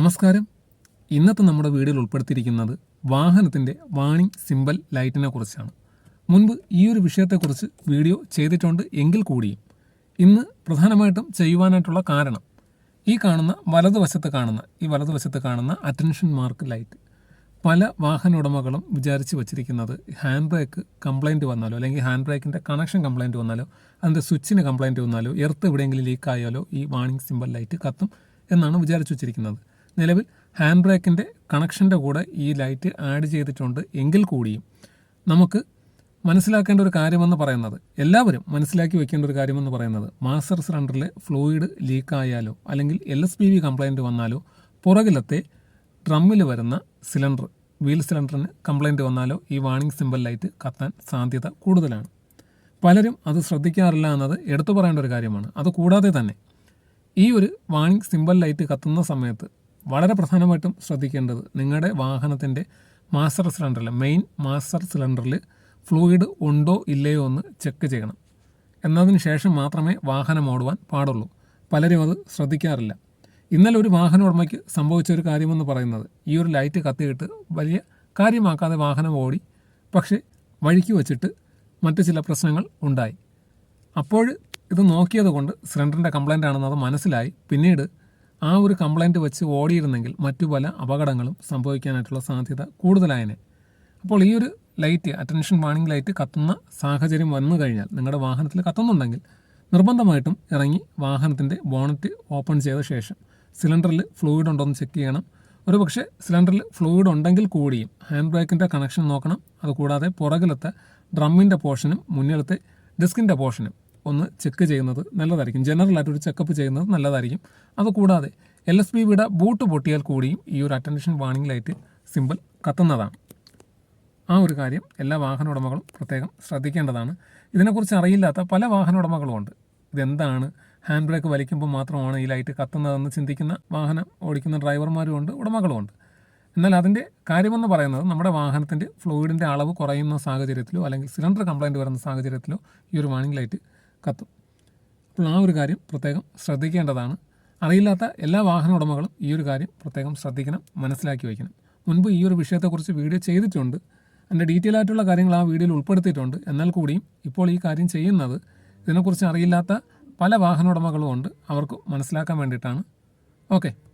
നമസ്കാരം. ഇന്നത്തെ നമ്മുടെ വീഡിയോയിൽ ഉൾപ്പെടുത്തിയിരിക്കുന്നത് വാഹനത്തിന്റെ വാണിംഗ് സിമ്പൽ ലൈറ്റിനെ കുറിച്ചാണ്. മുൻപ് ഈ ഒരു വിഷയത്തെക്കുറിച്ച് വീഡിയോ ചെയ്തിട്ടുണ്ട് എങ്കിൽ കൂടിയും ഇന്ന് പ്രധാനമായിട്ടും ചെയ്യുവാനായിട്ടുള്ള കാരണം ഈ കാണുന്ന വലതുവശത്ത് കാണുന്ന ഈ വലതുവശത്ത് കാണുന്ന അറ്റൻഷൻ മാർക്ക് ലൈറ്റ് പല വാഹന ഉടമകളും വിചാരിച്ച് വച്ചിരിക്കുന്നത് ഹാൻഡ് ബ്രേക്ക് കംപ്ലൈന്റ് വന്നാലോ അല്ലെങ്കിൽ ഹാൻഡ് ബ്രേക്കിന്റെ കണക്ഷൻ കംപ്ലൈന്റ് വന്നാലോ അതിന്റെ സ്വിച്ചിന് കംപ്ലൈന്റ് വന്നാലോ എർത്ത് എവിടെയെങ്കിലും ലീക്കായാലോ ഈ വാണിംഗ് സിമ്പൽ ലൈറ്റ് കത്തും എന്നാണ് വിചാരിച്ചു വച്ചിരിക്കുന്നത്. നിലവിൽ ഹാൻഡ് ബ്രേക്കിന്റെ കണക്ഷന്റെ കൂടെ ഈ ലൈറ്റ് ആഡ് ചെയ്തിട്ടുണ്ട് എങ്കിൽ കൂടിയും നമുക്ക് മനസ്സിലാക്കേണ്ട ഒരു കാര്യമെന്ന് പറയുന്നത് എല്ലാവരും മനസ്സിലാക്കി വെക്കേണ്ട ഒരു കാര്യമെന്ന് പറയുന്നത് മാസ്റ്റർ സിലിണ്ടറിലെ ഫ്ലൂയിഡ് ലീക്കായാലോ അല്ലെങ്കിൽ L S P V complaint വന്നാലോ പുറകിലത്തെ ഡ്രമ്മിൽ വരുന്ന സിലിണ്ടർ വീൽ സിലിണ്ടറിന് കംപ്ലൈന്റ് വന്നാലോ ഈ വാണിംഗ് സിമ്പൽ ലൈറ്റ് കത്താൻ സാധ്യത കൂടുതലാണ്. പലരും അത് ശ്രദ്ധിക്കാറില്ല എന്നത് എടുത്തു പറയേണ്ട ഒരു കാര്യമാണ്. അതുകൂടാതെ തന്നെ ഈ ഒരു വാണിംഗ് സിമ്പൽ ലൈറ്റ് കത്തുന്ന സമയത്ത് വളരെ പ്രധാനമായിട്ടും ശ്രദ്ധിക്കേണ്ടത് നിങ്ങളുടെ വാഹനത്തിന്റെ മാസ്റ്റർ സിലിണ്ടറിൽ മെയിൻ മാസ്റ്റർ സിലിണ്ടറിൽ ഫ്ലൂയിഡ് ഉണ്ടോ ഇല്ലയോ എന്ന് ചെക്ക് ചെയ്യണം. എന്നതിന് ശേഷം മാത്രമേ വാഹനം ഓടുവാൻ പാടുള്ളൂ. പലരും അത് ശ്രദ്ധിക്കാറില്ല. ഇന്നലെ ഒരു വാഹന ഉടമയ്ക്ക് സംഭവിച്ച ഒരു കാര്യമെന്ന് പറയുന്നത് ഈ ഒരു ലൈറ്റ് കത്തിയിട്ട് വലിയ കാര്യമാക്കാതെ വാഹനം ഓടി പക്ഷേ വഴിക്ക് വച്ചിട്ട് മറ്റു ചില പ്രശ്നങ്ങൾ ഉണ്ടായി. അപ്പോൾ ഇത് നോക്കിയത് കൊണ്ട് സിലിണ്ടറിന്റെ കംപ്ലൈന്റ് ആണെന്ന് അത് മനസ്സിലായി. പിന്നീട് ആ ഒരു കംപ്ലൈന്റ് വെച്ച് ഓടിയിരുന്നെങ്കിൽ മറ്റു പല അപകടങ്ങളും സംഭവിക്കാനായിട്ടുള്ള സാധ്യത കൂടുതലായനെ. അപ്പോൾ ഈ ഒരു ലൈറ്റ് അറ്റൻഷൻ വാണിംഗ് ലൈറ്റ് കത്തുന്ന സാഹചര്യം വന്നു കഴിഞ്ഞാൽ നിങ്ങളുടെ വാഹനത്തിൽ കത്തുന്നുണ്ടെങ്കിൽ നിർബന്ധമായിട്ടും ഇറങ്ങി വാഹനത്തിന്റെ ബോണറ്റ് ഓപ്പൺ ചെയ്ത ശേഷം സിലിണ്ടറിൽ ഫ്ലൂയിഡ് ഉണ്ടോ എന്ന് ചെക്ക് ചെയ്യണം. ഒരു പക്ഷേ സിലിണ്ടറിൽ ഫ്ലൂയിഡ് ഉണ്ടെങ്കിൽ കൂടിയും ഹാൻഡ് ബ്രേക്കിന്റെ കണക്ഷൻ നോക്കണം. അതുകൂടാതെ പുറകിലത്തെ ഡ്രമ്മിന്റെ പോർഷനും മുന്നിലത്തെ ഡിസ്കിന്റെ പോർഷനും ഒന്ന് ചെക്ക് ചെയ്യുന്നത് നല്ലതായിരിക്കും. ജനറൽ ആയിട്ട് ഒരു ചെക്കപ്പ് ചെയ്യുന്നത് നല്ലതായിരിക്കും. അതുകൂടാതെ എൽ എസ് ബി വിടെ ബൂട്ട് പൊട്ടിയാൽ കൂടിയും ഈ ഒരു അറ്റൻഷൻ വാണിംഗ് ലൈറ്റ് സിമ്പിൾ കത്തുന്നതാണ്. ആ ഒരു കാര്യം എല്ലാ വാഹന ഉടമകളും പ്രത്യേകം ശ്രദ്ധിക്കേണ്ടതാണ്. ഇതിനെക്കുറിച്ച് അറിയില്ലാത്ത പല വാഹന ഉടമകളും ഉണ്ട്. ഇതെന്താണ്? ഹാൻഡ് ബ്രേക്ക് വലിക്കുമ്പോൾ മാത്രമാണ് ഈ ലൈറ്റ് കത്തുന്നതെന്ന് ചിന്തിക്കുന്ന വാഹനം ഓടിക്കുന്ന ഡ്രൈവർമാരും ഉണ്ട് ഉടമകളും ഉണ്ട്. എന്നാൽ അതിന്റെ കാര്യമെന്ന് പറയുന്നത് നമ്മുടെ വാഹനത്തിന്റെ ഫ്ലൂയിഡിന്റെ അളവ് കുറയുന്ന സാഹചര്യത്തിലോ അല്ലെങ്കിൽ സിലിണ്ടർ കംപ്ലൈന്റ് വരുന്ന സാഹചര്യത്തിലോ ഈ ഒരു വാണിംഗ് ലൈറ്റ് കത്തും. അപ്പോൾ ആ ഒരു കാര്യം പ്രത്യേകം ശ്രദ്ധിക്കേണ്ടതാണ്. അറിയില്ലാത്ത എല്ലാ വാഹന ഉടമകളും ഈ ഒരു കാര്യം പ്രത്യേകം ശ്രദ്ധിക്കണം മനസ്സിലാക്കി വയ്ക്കണം. മുൻപ് ഈ ഒരു വിഷയത്തെക്കുറിച്ച് വീഡിയോ ചെയ്തിട്ടുണ്ട്. അതിന്റെ ഡീറ്റെയിൽ ആയിട്ടുള്ള കാര്യങ്ങൾ ആ വീഡിയോയിൽ ഉൾപ്പെടുത്തിയിട്ടുണ്ട്. എന്നാൽ കൂടിയും ഇപ്പോൾ ഈ കാര്യം ചെയ്യുന്നത് ഇതിനെക്കുറിച്ച് അറിയില്ലാത്ത പല വാഹന ഉടമകളും ഉണ്ട്. അവർക്ക് മനസ്സിലാക്കാൻ വേണ്ടിയിട്ടാണ്. ഓക്കെ.